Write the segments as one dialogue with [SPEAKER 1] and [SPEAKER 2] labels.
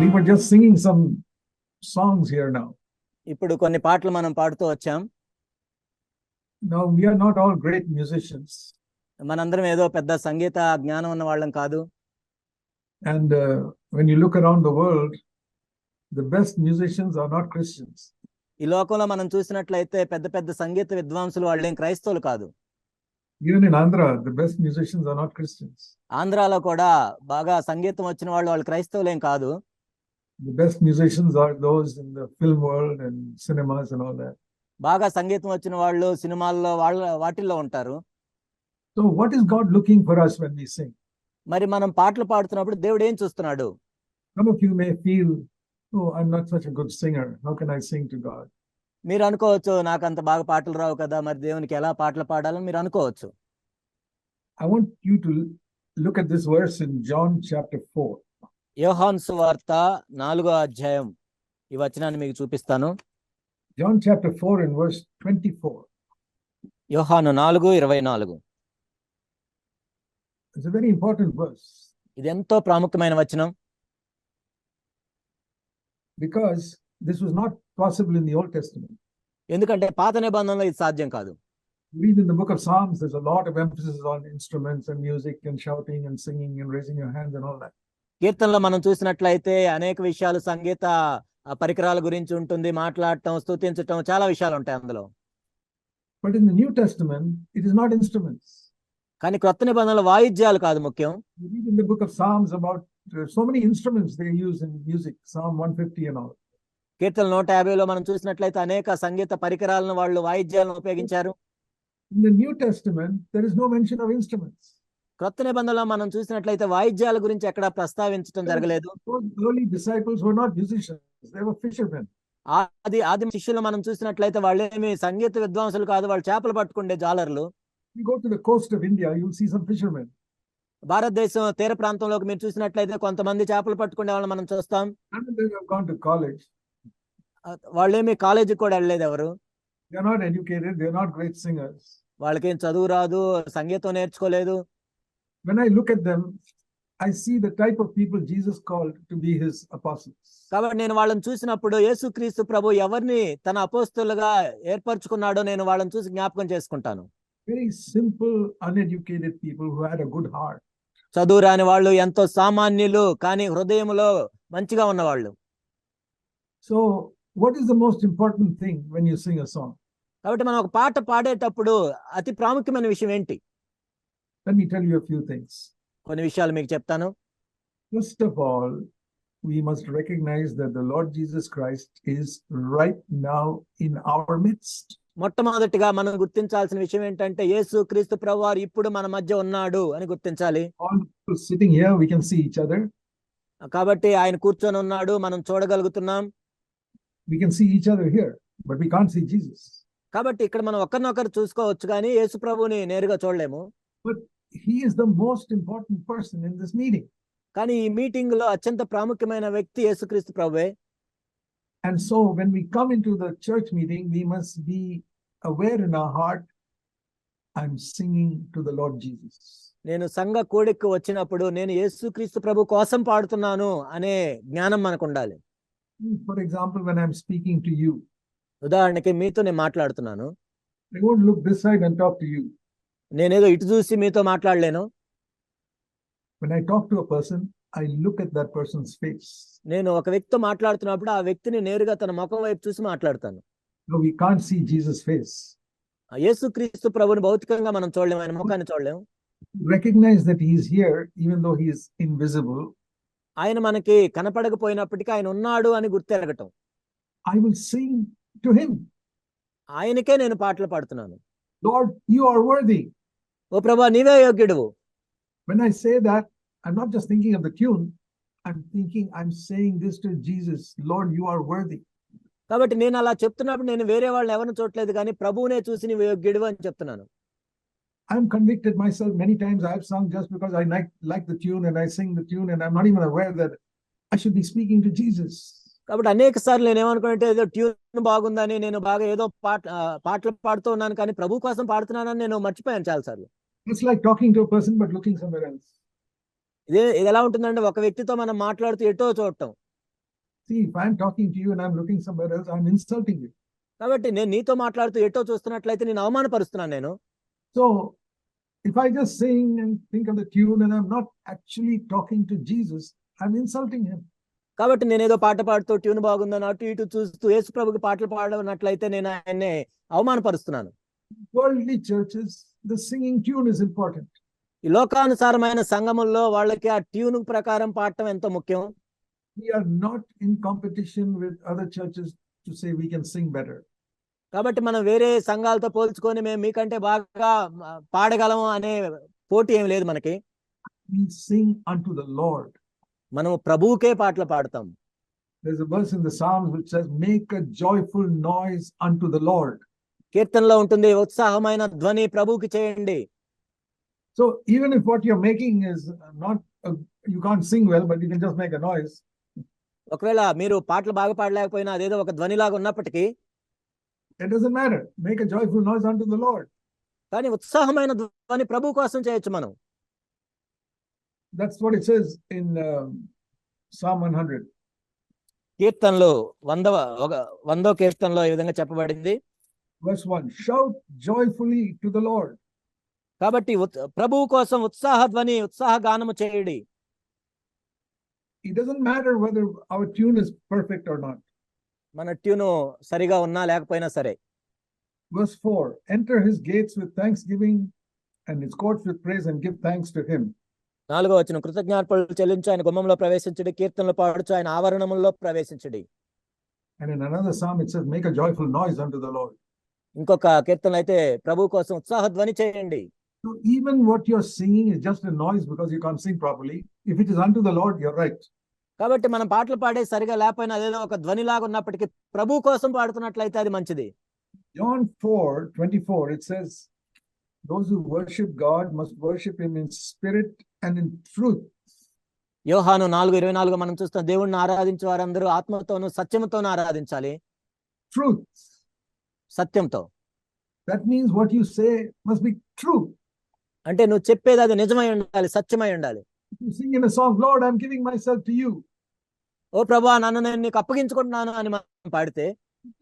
[SPEAKER 1] We were just singing some songs here now.
[SPEAKER 2] ఇప్పుడు కొన్ని పాటలు మనం పాడుతూ వచ్చాం
[SPEAKER 1] Now, we are not all great musicians.
[SPEAKER 2] మనందరం ఏదో పెద్ద సంగీత జ్ఞానం ఉన్న వాళ్ళం కాదు
[SPEAKER 1] And uh, when you look around the world, the best musicians are not Christians.
[SPEAKER 2] ఈ లోకంలో మనం చూసినట్లయితే పెద్ద పెద్ద సంగీత విద్వాంసులు వాళ్ళేం క్రైస్తవులు కాదు
[SPEAKER 1] Even in Andhra, the best musicians are not Christians.
[SPEAKER 2] ఆంధ్రాలో కూడా బాగా సంగీతం వచ్చిన వాళ్ళు వాళ్ళు క్రైస్తవులేం కాదు
[SPEAKER 1] The best musicians are those in the film world and cinemas and all that.
[SPEAKER 2] బాగా సంగీతం వచ్చిన వాళ్ళు సినిమాల్లో వాళ్ళ వాటిల్లో ఉంటారు
[SPEAKER 1] So, what is God looking for us when we sing?
[SPEAKER 2] మరి మనం పాటలు పాడుతున్నప్పుడు దేవుడు ఏం చూస్తున్నాడు
[SPEAKER 1] Some of you may feel, oh, I'm not such a good singer. How can I sing to God?
[SPEAKER 2] మీరు అనుకోవచ్చు నాకు అంత బాగా పాటలు రావు కదా మరి దేవునికి ఎలా పాటలు పాడాలని మీరు అనుకోవచ్చు
[SPEAKER 1] I want you to look at this verse in John chapter 4.
[SPEAKER 2] యోహాన్ సువార్త నాలుగో అధ్యాయం ఈ వచనాన్ని మీకు చూపిస్తాను
[SPEAKER 1] John chapter 4 and verse 24.
[SPEAKER 2] యోహాను నాలుగు ఇరవై నాలుగు
[SPEAKER 1] It's a very important verse
[SPEAKER 2] ఇది ఎంతో ప్రాముఖ్యమైన వచనం
[SPEAKER 1] because this was not possible in the Old Testament.
[SPEAKER 2] ఎందుకంటే పాత నిబంధనలో ఇది సాధ్యం కాదు
[SPEAKER 1] Read in the book of Psalms, there's a lot of emphasis on instruments and music and shouting and singing and raising your hands and all that.
[SPEAKER 2] కీర్తనలో మనం చూసినట్లయితే అనేక విషయాలు సంగీత పరికరాల గురించి ఉంటుంది. మాట్లాడటం స్థుతించటం చాలా విషయాలు ఉంటాయి అందులో.
[SPEAKER 1] But in the New Testament it is not instruments
[SPEAKER 2] కానీ కొత్త నిబంధనలు వాయిద్యాలు కాదు ముఖ్యం.
[SPEAKER 1] So many instruments they use in music Psalm 150 and all
[SPEAKER 2] కీర్తన 150 లో మనం చూసినట్లయితే అనేక సంగీత పరికరాలను వాళ్ళు వాయిద్యాలను ఉపయోగించారు.
[SPEAKER 1] In the New Testament there is no mention of instruments
[SPEAKER 2] క్రొత్త నిబంధనలో మనం చూసినట్లయితే వాయిద్యాల గురించి ఎక్కడ ప్రస్తావించడం జరగలేదు. ఆది ఆది శిష్యులు మనం చూసినట్లయితే వాళ్ళేమి సంగీత విద్వాంసులు కాదు వాళ్ళు చేపలు పట్టుకుండే జాలర్లు. భారతదేశం తీర ప్రాంతంలోకి మీరు చూసినట్లయితే కొంతమంది చేపలు పట్టుకునే వాళ్ళని మనం చూస్తాం. వాళ్ళేమి కాలేజీకి కూడా వెళ్ళలేదు ఎవరు. వాళ్ళకేం చదువు రాదు సంగీతం నేర్చుకోలేదు.
[SPEAKER 1] When I look at them, I see the type of people Jesus called to be his apostles.
[SPEAKER 2] కాబట్టి నేను వాళ్ళని చూసినప్పుడు యేసుక్రీస్తు ప్రభు ఎవరిని తన అపోస్తులుగా ఏర్పరచుకున్నాడో నేను వాళ్ళని చూసి జ్ఞాపకం చేసుకుంటాను
[SPEAKER 1] Very simple, uneducated people who had a good heart.
[SPEAKER 2] చదువు రాని వాళ్ళు ఎంతో సామాన్యులు కానీ హృదయములో మంచిగా ఉన్నవాళ్ళు
[SPEAKER 1] So, what is the most important thing when you sing a song?
[SPEAKER 2] కాబట్టి మనం ఒక పాట పాడేటప్పుడు అతి ప్రాముఖ్యమైన విషయం ఏంటి
[SPEAKER 1] let me tell you a few things. First of all, we must recognize that the Lord Jesus Christ is right now in our midst.
[SPEAKER 2] మొట్టమొదటిగా మనం గుర్తించాల్సిన విషయం ఏంటంటే యేసు క్రీస్తు ప్రభువారు ఇప్పుడు మన మధ్య ఉన్నాడు అని గుర్తించాలి. కాబట్టి ఆయన కూర్చొని ఉన్నాడు మనం చూడగలుగుతున్నాం. కాబట్టి ఇక్కడ మనం ఒకరినొకరు చూసుకోవచ్చు కానీ యేసు ప్రభుని నేరుగా చూడలేము.
[SPEAKER 1] But He is the most important person in this meeting.
[SPEAKER 2] కానీ ఈ మీటింగ్ లో అత్యంత ప్రాముఖ్యమైన వ్యక్తి యేసుక్రీస్తు ప్రభువే
[SPEAKER 1] And so, when we come into the church meeting, we must be aware in our heart I'm singing to the Lord Jesus.
[SPEAKER 2] నేను సంఘ కూడికి వచ్చినప్పుడు నేను యేసుక్రీస్తు ప్రభు కోసం పాడుతున్నాను అనే జ్ఞానం మనకు ఉండాలి
[SPEAKER 1] For example, when I'm speaking to you,
[SPEAKER 2] ఉదాహరణకి మీతో నేను మాట్లాడుతున్నాను
[SPEAKER 1] I won't look this side and talk to you.
[SPEAKER 2] నేనేదో ఇటు చూసి మీతో మాట్లాడలేను
[SPEAKER 1] When I talk to a person, I look at that person's face.
[SPEAKER 2] నేను ఒక వ్యక్తితో మాట్లాడుతున్నప్పుడు ఆ వ్యక్తిని నేరుగా తన ముఖం వైపు చూసి మాట్లాడతాను
[SPEAKER 1] No, we can't see Jesus' face.
[SPEAKER 2] ఆ యేసుక్రీస్తు ప్రభుని భౌతికంగా మనం చూడలేము ఆయన ముఖాన్ని చూడలేము
[SPEAKER 1] Recognize that He is here, even though He is invisible.
[SPEAKER 2] ఆయన మనకి కనపడకపోయినప్పటికీ ఆయన ఉన్నాడు అని గుర్తెరగటం
[SPEAKER 1] I will sing to Him.
[SPEAKER 2] ఆయనకే నేను పాటలు పాడుతున్నాను
[SPEAKER 1] Lord, you are worthy.
[SPEAKER 2] ఓ ప్రభా నీవే యోగ్యుడువు
[SPEAKER 1] When I say that, I'm not just thinking of the tune, I'm thinking I'm saying this to Jesus Lord, you are worthy.
[SPEAKER 2] కాబట్టి నేను అలా చెప్తున్నప్పుడు నేను వేరే వాళ్ళని ఎవరిని చూడలేదు కానీ ప్రభువునే చూసి నీవు యోగ్యుడు అని చెప్తున్నాను
[SPEAKER 1] I'm convicted myself many times. I've sung just because I like, like the tune and I sing the tune, and I'm not even aware that I should be speaking to Jesus.
[SPEAKER 2] కాబట్టి అనేక సార్లు నేను ఏమనుకుంటే ఏదో tune బాగుందని నేను బాగా ఏదో పాట పాటలు పాడుతూ ఉన్నాను కానీ ప్రభు కోసం పాడుతున్నానని నేను మర్చిపోయాను చాలా సార్లు
[SPEAKER 1] it's like talking to person but looking somewhere else
[SPEAKER 2] ఇదే ఇది ఎలా ఉంటుందంటే ఒక వ్యక్తితో మనం మాట్లాడుతూ ఎటో చూడటం.
[SPEAKER 1] See if I am talking to you and I am looking somewhere else I am insulting you
[SPEAKER 2] కాబట్టి నేను నీతో మాట్లాడుతూ ఎటో చూస్తున్నట్లయితే నేను అవమానపరుస్తున్నాను నేను.
[SPEAKER 1] So if I just saying and think of the tune and I am not actually talking to Jesus I am insulting him
[SPEAKER 2] కాబట్టి నేను ఏదో పాట పాడుతూ ట్యూన్ బాగుందని అటు ఇటు చూస్తూ యేసు ప్రభుకి పాటలు పాడనట్లయితే నేను ఆయన్ని అవమానపరుస్తున్నాను.
[SPEAKER 1] Worldly churches the singing tune is important.
[SPEAKER 2] ఈ లోకానుసారమైన సంఘముల్లో వాళ్ళకి ఆ ట్యూన్ ప్రకారం పాడటం ఎంతో ముఖ్యం
[SPEAKER 1] We are not in competition with other churches to say we can sing better.
[SPEAKER 2] కాబట్టి మనం వేరే సంఘాలతో పోల్చుకొని మేము మీకంటే బాగా ఆ, పాడగలము అనే పోటీ ఏం లేదు మనకి
[SPEAKER 1] We sing unto the Lord.
[SPEAKER 2] మనము ప్రభువుకే పాటలు పాడతాం
[SPEAKER 1] There's a verse in the Psalms which says, Make a joyful noise unto the Lord.
[SPEAKER 2] కీర్తనలో ఉంటుంది ఉత్సాహమైన ధ్వని ప్రభుకి చేయండి.
[SPEAKER 1] So even if what you're making is not you can't sing well but you can just make a noise
[SPEAKER 2] ఒకవేళ మీరు పాటలు బాగా పాడలేకపోయినా అదేదో ఒక ధ్వని లాగా ఉన్నప్పటికీ
[SPEAKER 1] it doesn't matter make a joyful noise unto the Lord
[SPEAKER 2] కానీ ఉత్సాహమైన ధ్వని ప్రభు కోసం చేయొచ్చు మనం.
[SPEAKER 1] That's what it says in Psalm 100
[SPEAKER 2] కీర్తనలో 100వ 100వ కీర్తనలో ఈ విధంగా చెప్పబడింది.
[SPEAKER 1] Verse 1 Shout joyfully to the Lord.
[SPEAKER 2] కాబట్టి ఉత్- ప్రభువు కోసం ఉత్సాహ ధ్వని ఉత్సాహ గానము చేయుడి
[SPEAKER 1] It doesn't matter whether our tune is perfect or not.
[SPEAKER 2] మన ట్యూను సరిగా ఉన్నా లేకపోయినా సరే
[SPEAKER 1] Verse 4 Enter his gates with thanksgiving and his courts with praise and give thanks to him.
[SPEAKER 2] నాలుగో వచ్చిన కృతజ్ఞాపనలు చెల్లించు ఆయన గుమ్మంలో ప్రవేశించుడి కీర్తనలు పాడుచు ఆయన ఆవరణముల్లో ప్రవేశించుడి
[SPEAKER 1] And in another psalm, it says, Make a joyful noise unto the Lord.
[SPEAKER 2] ఇంకొక కీర్తన అయితే ప్రభు కోసం ఉత్సాహ ధ్వని చేయండి
[SPEAKER 1] So even what you're singing is just a noise because you can't sing properly. If it is unto the Lord, you're right.
[SPEAKER 2] కాబట్టి మనం పాటలు పాడే సరిగా లేకపోయినా అదేదో ఒక ధ్వనిలాగా ఉన్నప్పటికీ ప్రభు కోసం పాడుతున్నట్లయితే అది మంచిది
[SPEAKER 1] John 4 24, it says, Those who worship God must worship him in spirit and in truth.
[SPEAKER 2] యోహాను నాలుగు ఇరవై నాలుగు మనం చూస్తాం దేవుణ్ణి ఆరాధించే వారందరూ ఆత్మతోనూ సత్యముతోనూ ఆరాధించాలి
[SPEAKER 1] Truth.
[SPEAKER 2] సత్యంతో.
[SPEAKER 1] That means what you say must be true
[SPEAKER 2] అంటే నువ్వు చెప్పేది అది నిజమై ఉండాలి సత్యమై ఉండాలి.
[SPEAKER 1] Sing in song Lord I am giving myself to you
[SPEAKER 2] O ప్రభువా నన్ను నేను నీకు అప్పగించుకుంటున్నాను అని మనం పాడితే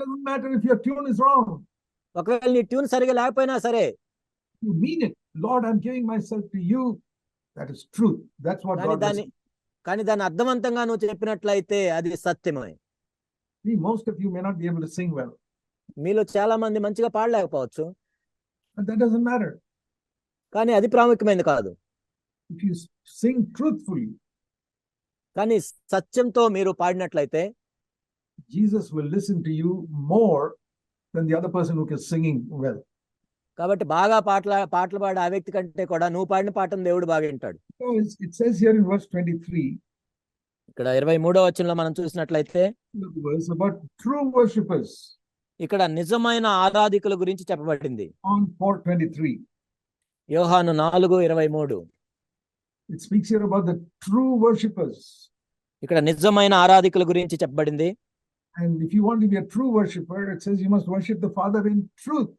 [SPEAKER 1] don't matter if your tune is wrong
[SPEAKER 2] ఒకవేళ నీ ట్యూన్ సరిగా లేకపోయినా సరే
[SPEAKER 1] you mean it Lord I am giving myself to you that is true that's what God దాని
[SPEAKER 2] కానీ దాని అర్థవంతంగా నువ్వు చెప్పినట్లయితే అది సత్యమే.
[SPEAKER 1] Most of you may not be able to sing well
[SPEAKER 2] మీలో చాలా మంది మంచిగా పాడలేకపోవచ్చు
[SPEAKER 1] but that doesn't matter.
[SPEAKER 2] కానీ అది ప్రాముఖ్యమైనది కాదు
[SPEAKER 1] If you s- sing truthfully,
[SPEAKER 2] కానీ సత్యంతో మీరు పాడినట్లయితే
[SPEAKER 1] Jesus will listen to you more than the other person who is singing well.
[SPEAKER 2] కాబట్టి బాగా పాటల పాటలు పాడే ఆ వ్యక్తి కంటే కూడా నువ్వు పాడిన పాటను దేవుడు బాగా వింటాడు
[SPEAKER 1] it says here in verse 23,
[SPEAKER 2] ఇక్కడ ఇరవై మూడో వచనంలో మనం చూసినట్లయితే
[SPEAKER 1] about true worshippers
[SPEAKER 2] ఇక్కడ నిజమైన ఆరాధికుల గురించి చెప్పబడింది
[SPEAKER 1] on 423.
[SPEAKER 2] యోహాను నాలుగు ఇరవై మూడు
[SPEAKER 1] It speaks here about the true worshippers.
[SPEAKER 2] ఇక్కడ నిజమైన ఆరాధికుల గురించి చెప్పబడింది
[SPEAKER 1] And if you want to be a true worshipper, it says you must worship the Father in truth.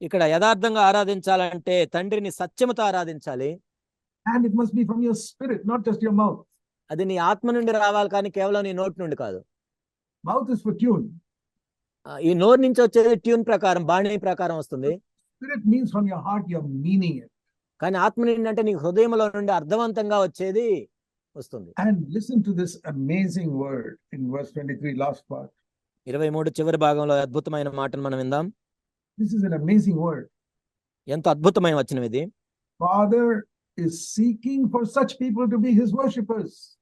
[SPEAKER 2] ఇక్కడ యథార్థంగా ఆరాధించాలంటే తండ్రిని సత్యముతో ఆరాధించాలి
[SPEAKER 1] And it must be from your spirit, not just your mouth.
[SPEAKER 2] అది నీ ఆత్మ నుండి రావాలి కానీ కేవలం నీ నోటి నుండి కాదు
[SPEAKER 1] Mouth is for tune.
[SPEAKER 2] ఈ నోర్ నుంచి వచ్చేది ట్యూన్ ప్రకారం బాణీ ప్రకారం వస్తుంది. కానీ ఆత్మ నిండి నీ హృదయంలో నుండి అర్థవంతంగా వచ్చేది వస్తుంది.
[SPEAKER 1] And listen amazing word in verse
[SPEAKER 2] చివరి భాగంలో అద్భుతమైన మాటను మనం విందాం.
[SPEAKER 1] This is an amazing word
[SPEAKER 2] ఎంత అద్భుతమైన వచనం ఇది.
[SPEAKER 1] Father is seeking for such people to be his worshippers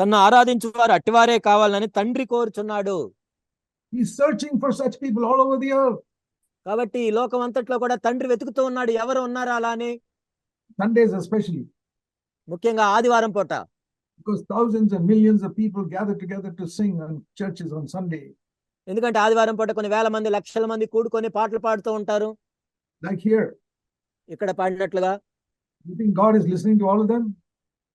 [SPEAKER 2] తన్ను ఆరాధించువారు అట్టివారే కావాలని తండ్రి కోరుచున్నాడు.
[SPEAKER 1] Searching for such people all over the earth
[SPEAKER 2] కాబట్టి ఈ లోకం అంతట్లో కూడా తండ్రి వెతుకుతూ ఉన్నాడు. ఎవరు ఉన్నారా అలానే
[SPEAKER 1] సండేస్ ఎస్పెషల్లీ
[SPEAKER 2] ముఖ్యంగా ఆదివారం పూట.
[SPEAKER 1] Because thousands and millions of people gather together to sing and churches on Sunday
[SPEAKER 2] ఎందుకంటే ఆదివారం పూట కొన్ని వేల మంది లక్షల మంది కూడుకొని పాటలు పాడుతూ ఉంటారు.
[SPEAKER 1] లైక్ హియర్
[SPEAKER 2] ఇక్కడ పాడినట్లుగా.
[SPEAKER 1] You think God is listening to all of them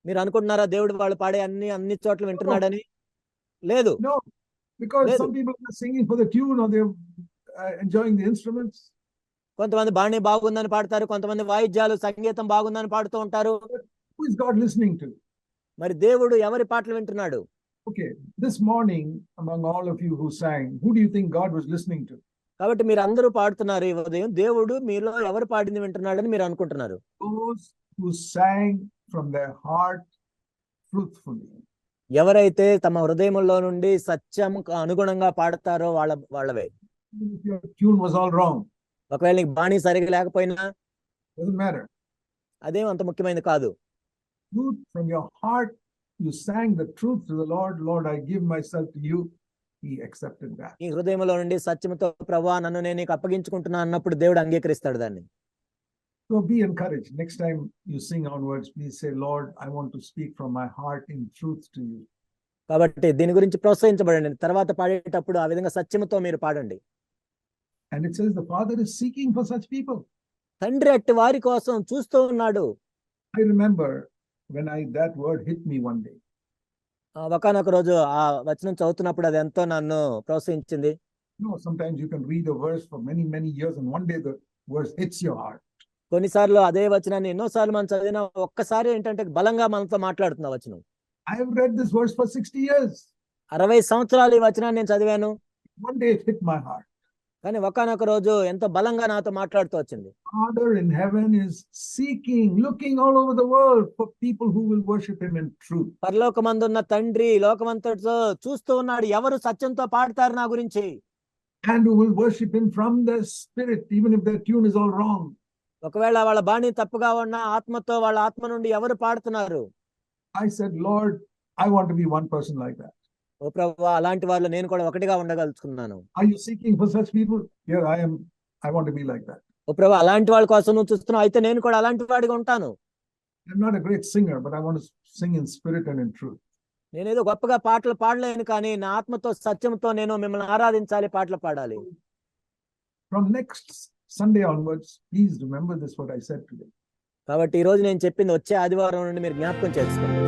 [SPEAKER 2] మీరు అనుకుంటున్నారా దేవుడు వాళ్ళు పాడే అన్ని అన్ని చోట్ల వింటున్నాడని? లేదు.
[SPEAKER 1] No some people are singing for the tune or they're uh, enjoying the instruments.
[SPEAKER 2] కొంతమంది బాణి బాగుందని పాడతారు కొంతమంది వాయిద్యాలు సంగీతం బాగుందని పాడుతూ ఉంటారు
[SPEAKER 1] Who is God listening to?
[SPEAKER 2] మరి దేవుడు ఎవరి పాటలు వింటున్నాడు
[SPEAKER 1] Okay, this morning, among all of you who sang, who do you think God was listening to?
[SPEAKER 2] కాబట్టి మీరు అందరూ పాడుతున్నారు ఈ ఉదయం దేవుడు మీలో ఎవరు పాడింది వింటున్నాడని మీరు అనుకుంటున్నారు
[SPEAKER 1] who sang from their heart truthfully.
[SPEAKER 2] ఎవరైతే తమ హృదయముల్లో నుండి సత్యం అనుగుణంగా పాడతారో వాళ్ళ వాళ్ళవే. ఒకవేళ నీకు బాణి సరిగా లేకపోయినా అదేం అంత ముఖ్యమైనది కాదు.
[SPEAKER 1] You sang the truth to the Lord, Lord, I give myself to you. He accepted that. So be encouraged. Next time you sing onwards, please say, Lord, I want to speak from my heart in truth to you.
[SPEAKER 2] కాబట్టి దీని గురించి ప్రోత్సహించబడండి తర్వాత పాడేటప్పుడు ఆ విధంగా సత్యముతో మీరు పాడండి
[SPEAKER 1] And it says the Father is seeking for such people.
[SPEAKER 2] తండ్రి అట్టి వారి కోసం చూస్తూ ఉన్నాడు
[SPEAKER 1] I remember when I that word hit me one day.
[SPEAKER 2] ఆ ఒకానొక రోజు ఆ వచనం చదువుతున్నప్పుడు అది ఎంతో నన్ను ప్రోత్సహించింది
[SPEAKER 1] You know, sometimes you can read a verse for many, many years, and one day the verse hits your heart.
[SPEAKER 2] కొన్నిసార్లు అదే వచనాన్ని ఎన్నో సార్లు మనం చదివిన ఒక్కసారి ఏంటంటే బలంగా మనతో మాట్లాడుతున్న వచనం.
[SPEAKER 1] ఐ రెడ్ సిక్స్టీ ఇయర్స్
[SPEAKER 2] అరవై సంవత్సరాలు ఈ వచనాన్ని నేను చదివాను. కానీ ఒకనొక రోజు ఎంత బలంగా నాతో మాట్లాడుతూ వచ్చింది.
[SPEAKER 1] Father in seeking looking people who will worship in true
[SPEAKER 2] పరలోకమందున్న తండ్రి లోకమంతటితో చూస్తూ ఉన్నాడు. ఎవరు సత్యంతో పాడతారు నా గురించి?
[SPEAKER 1] And who will worship from the spirit even if the tune is all wrong
[SPEAKER 2] ఒకవేళ వాళ్ళ బాణి తప్పుగా ఉన్న ఆత్మతో వాళ్ళ ఆత్మ నుండి ఎవరు పాడుతున్నారు
[SPEAKER 1] said, Lord, I want to be one person like that.
[SPEAKER 2] ఓ ప్రభు అలాంటి వాళ్ళు నేను కూడా ఒకటిగా ఉండగలుచుకున్నాను
[SPEAKER 1] Are you seeking for such people? Here I am. I want to be like that.
[SPEAKER 2] ఓ ప్రభు అలాంటి వాళ్ళ కోసం నువ్వు చూస్తున్నావు అయితే నేను కూడా అలాంటి వాడిగా ఉంటాను
[SPEAKER 1] I'm not a great singer, but I want to sing in spirit and in truth.
[SPEAKER 2] నేనేదో గొప్పగా పాటలు పాడలేను కానీ నా ఆత్మతో సత్యంతో నేను మిమ్మల్ని ఆరాధించాలి పాటలు పాడాలి
[SPEAKER 1] From next Sunday onwards please remember this what I said today
[SPEAKER 2] కాబట్టి ఈ రోజు నేను చెప్పింది వచ్చే ఆదివారం నుండి మీరు జ్ఞాపకం చేసుకోండి.